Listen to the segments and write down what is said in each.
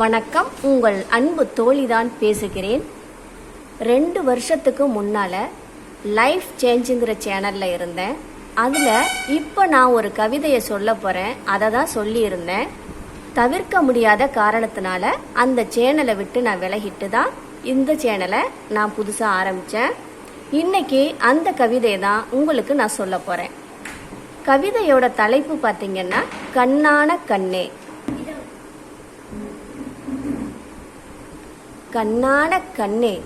வணக்கம். உங்கள் அன்பு தோழிதான் பேசுகிறேன். ரெண்டு வருஷத்துக்கு முன்னால் லைஃப் சேஞ்சுங்கிற சேனலில் இருந்தேன். அதில் இப்போ நான் ஒரு கவிதையை சொல்ல போகிறேன் அதை தான் சொல்லியிருந்தேன். தவிர்க்க முடியாத காரணத்தினால அந்த சேனலை விட்டு நான் விலகிட்டு தான் இந்த சேனலை நான் புதுசாக ஆரம்பித்தேன் இன்னைக்கு அந்த கவிதையை தான் உங்களுக்கு நான் சொல்ல போகிறேன் கவிதையோட தலைப்பு பார்த்தீங்கன்னா கண்ணான கண்ணே. கண்ணான கண்ணே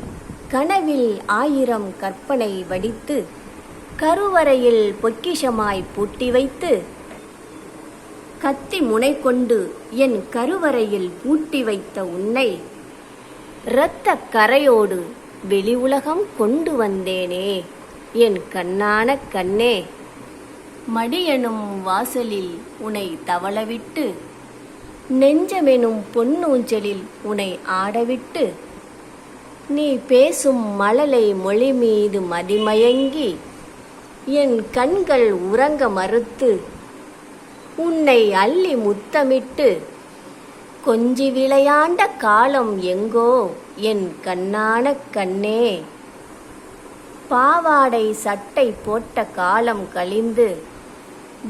கனவில் ஆயிரம் கற்பனை வடித்து கருவறையில் பொக்கிஷமாய் பூட்டி வைத்து கத்தி முனை கொண்டு என் கருவறையில் பூட்டி வைத்த உன்னை இரத்த கரையோடு வெளி உலகம் கொண்டு வந்தேனே என் கண்ணான கண்ணே. மடியனும் வாசலில் உனை தவளவிட்டு நெஞ்சமெனும் பொன்னூஞ்சலில் உனை ஆடவிட்டு நீ பேசும் மழலை மொழி மீது மதிமயங்கி என் கண்கள் உறங்க மறுத்து உன்னை அள்ளி முத்தமிட்டு கொஞ்சி விளையாண்ட காலம் எங்கோ என் கண்ணான கண்ணே. பாவாடை சட்டை போட்ட காலம் கழிந்து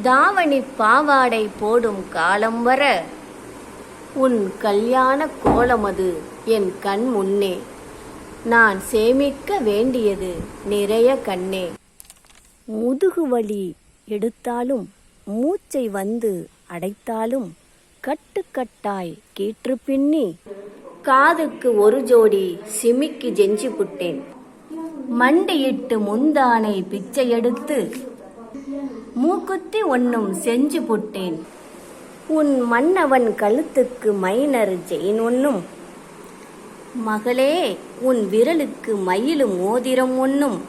தாவணி பாவாடை போடும் காலம் வர உன் கல்யாண கோலமது என் கண் முன்னே. நான் சேமிக்க வேண்டியது நிறைய கண்ணே. முதுகு வலி எடுத்தாலும் மூச்சை வந்து அடைத்தாலும் கட்டுக்கட்டாய் கீற்று பின்னி. காதுக்கு ஒரு ஜோடி சிமிக்கு ஜெஞ்சி புட்டேன். மண்டியிட்டு முந்தானை பிச்சை எடுத்து மூக்குத்தி ஒன்னும் செஞ்சு புட்டேன். உன் மன்னவன் கழுத்துக்கு மைனர் ஜெயின் ஒன்னும் மகளே உன் விரலுக்கு மயிலும் மோதிரம் ஒன்னும்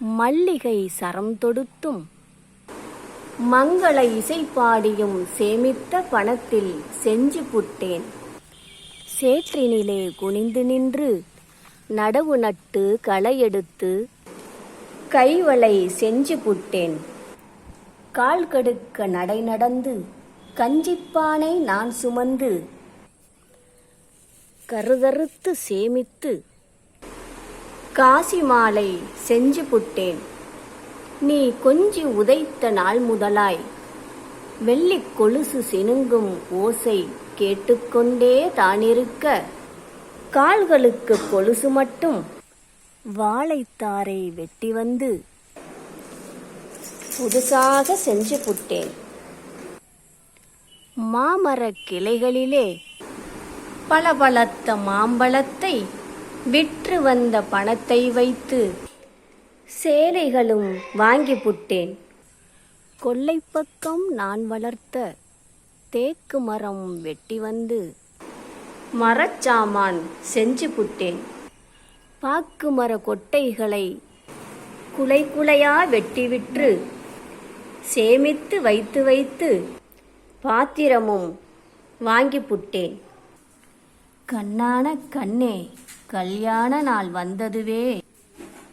மல்லிகை சரம் தொடுத்தும். மங்கள இசை பாடியும் சேமித்த பணத்தில் செஞ்சு புட்டேன். சேற்றினிலே குனிந்து நின்று நடவு நட்டு களை எடுத்து கைவளை செஞ்சு புட்டேன். கால் கடுக்க நடை நடந்து கஞ்சிப்பானை நான் சுமந்து கருதறுத்து சேமித்து காசி மாலை செஞ்சு புட்டேன். நீ கொஞ்சி உதைத்த நாள் முதலாய் வெள்ளிக் கொலுசு சினுங்கும் ஓசை கேட்டுக்கொண்டே தானிருக்க கால்களுக்கு கொலுசு மட்டும் வாழைத்தாரை வெட்டி வந்து புதுசாக செஞ்சு புட்டேன். மாமரக் கிளைகளிலே பளபளத்த மாம்பழத்தை விற்று வந்த பணத்தை வைத்து சேலைகளும் வாங்கி புட்டேன். கொல்லைப்பக்கம் நான் வளர்த்த தேக்கு மரம் வெட்டி வந்து மரச்சாமான் செஞ்சு புட்டேன். பாக்கு மர கொட்டைகளை குலை குலையா வெட்டி விற்று சேமித்து வைத்து வைத்து பாத்திரமும் வாங்கி புட்டேன் கண்ணான கண்ணே கல்யாண நாள் வந்ததுவே.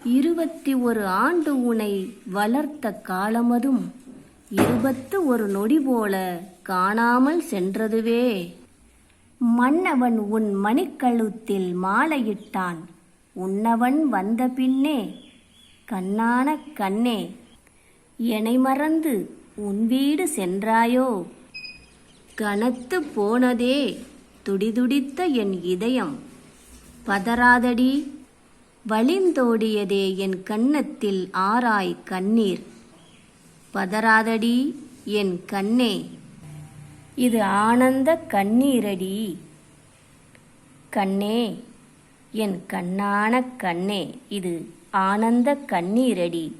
இருபத்தி ஒரு ஆண்டு உனை வளர்த்த காலமதும் இருபத்து ஒரு நொடி போல காணாமல் சென்றதுவே. மன்னவன் உன் மணிக்கழுத்தில் மாலையிட்டான். உன்னவன் வந்த பின்னே கண்ணான கண்ணே என்னை மறந்து உன் வீடு சென்றாயோ? கனத்து போனதே துடிதுடித்த என் இதயம். பதறாதடி வழிந்தோடியதே என் கன்னத்தில் ஆராய் கண்ணீர். பதறாதடி என் கண்ணே இது ஆனந்த கண்ணீரடி. கண்ணே என் கண்ணான கண்ணே இது ஆனந்த கண்ணீரடி.